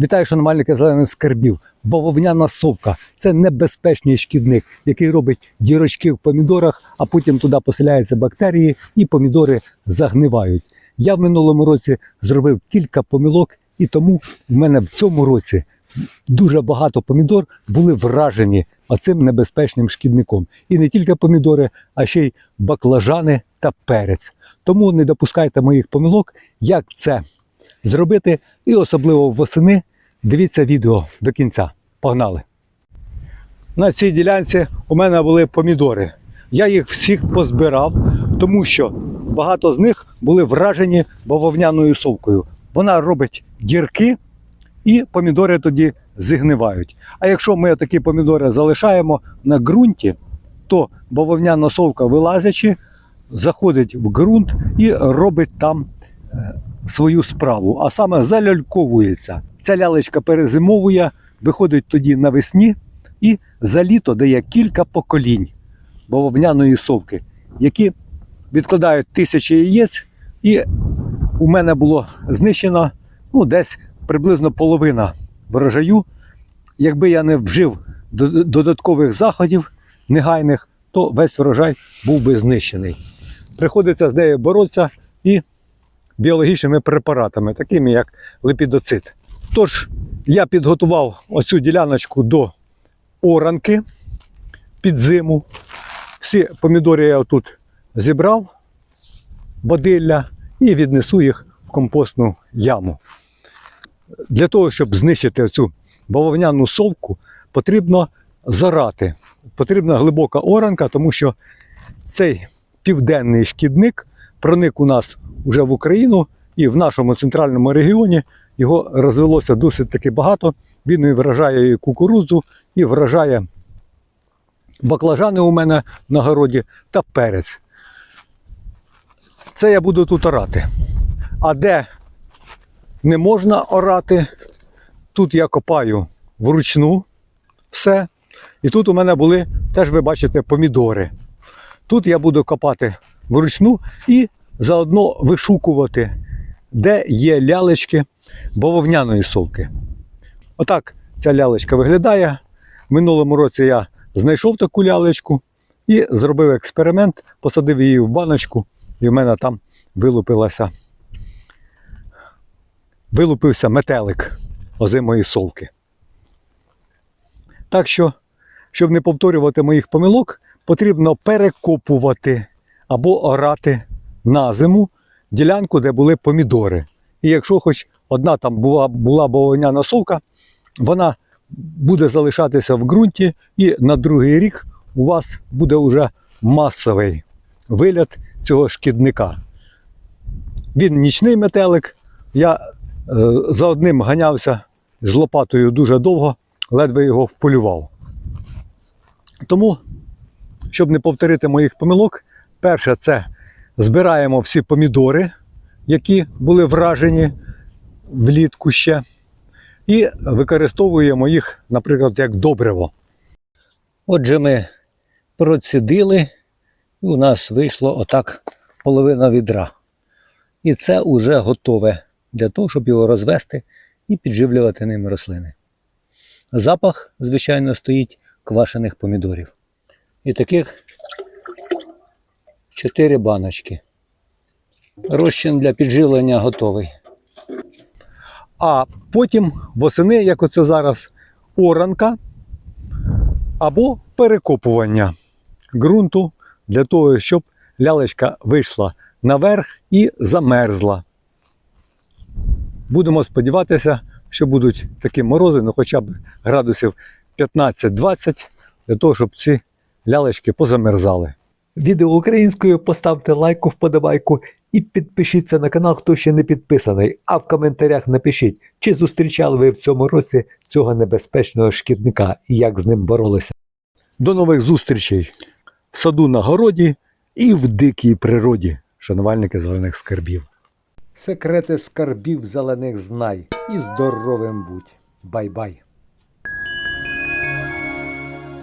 Вітаю, шанувальники зелених скарбів. Бавовняна совка це небезпечний шкідник, який робить дірочки в помідорах, а потім туди поселяються бактерії і помідори загнивають. Я в минулому році зробив кілька помилок, і тому в мене в цьому році дуже багато помідор були вражені оцим небезпечним шкідником. І не тільки помідори, а ще й баклажани та перець. Тому не допускайте моїх помилок, як це зробити, і особливо восени. Дивіться відео до кінця. Погнали! На цій ділянці у мене були помідори. Я їх всіх позбирав, тому що багато з них були вражені бавовняною совкою. Вона робить дірки, і помідори тоді зігнивають. А якщо ми такі помідори залишаємо на ґрунті, то бавовняна совка вилазячи, заходить в ґрунт і робить там е, свою справу, а саме заляльковується. Ця лялечка перезимовує, виходить тоді навесні і за літо дає кілька поколінь бавовняної совки, які відкладають тисячі яєць, і у мене було знищено ну, десь приблизно половина врожаю. Якби я не вжив до- додаткових заходів негайних, то весь врожай був би знищений. Приходиться з нею боротися і біологічними препаратами, такими як лепідоцит. Тож я підготував оцю діляночку до оранки під зиму. Всі помідори я тут зібрав, бодилля, і віднесу їх в компостну яму. Для того, щоб знищити цю бавовняну совку, потрібно зарати. Потрібна глибока оранка, тому що цей південний шкідник проник у нас вже в Україну і в нашому центральному регіоні його розвелося досить таки багато. Він і вражає і кукурудзу, і вражає баклажани у мене на городі та перець. Це я буду тут орати. А де не можна орати, тут я копаю вручну все. І тут у мене були, теж ви бачите, помідори. Тут я буду копати вручну і заодно вишукувати, де є лялечки бавовняної совки. Отак ця лялечка виглядає. В минулому році я знайшов таку лялечку і зробив експеримент, посадив її в баночку, і в мене там вилупилася. Вилупився метелик озимої совки. Так що, щоб не повторювати моїх помилок, потрібно перекопувати або орати на зиму ділянку, де були помідори. І якщо хоч одна там була, була бавовняна совка, вона буде залишатися в ґрунті, і на другий рік у вас буде вже масовий виліт цього шкідника. Він нічний метелик. Я е, за одним ганявся з лопатою дуже довго, ледве його вполював. Тому, щоб не повторити моїх помилок, перше це збираємо всі помідори, які були вражені влітку ще, і використовуємо їх, наприклад, як добриво. Отже, ми процідили, і у нас вийшло отак половина відра. І це вже готове для того, щоб його розвести і підживлювати ним рослини. Запах, звичайно, стоїть квашених помідорів. І таких 4 баночки. Розчин для підживлення готовий. А потім восени, як оце зараз, оранка або перекопування ґрунту для того, щоб лялечка вийшла наверх і замерзла. Будемо сподіватися, що будуть такі морози, ну хоча б градусів 15-20, для того, щоб ці лялечки позамерзали. Відео українською поставте лайку, вподобайку і підпишіться на канал, хто ще не підписаний. А в коментарях напишіть, чи зустрічали ви в цьому році цього небезпечного шкідника і як з ним боролися. До нових зустрічей в саду на городі і в дикій природі, шанувальники зелених скарбів. Секрети скарбів зелених знай і здоровим будь. Бай-бай!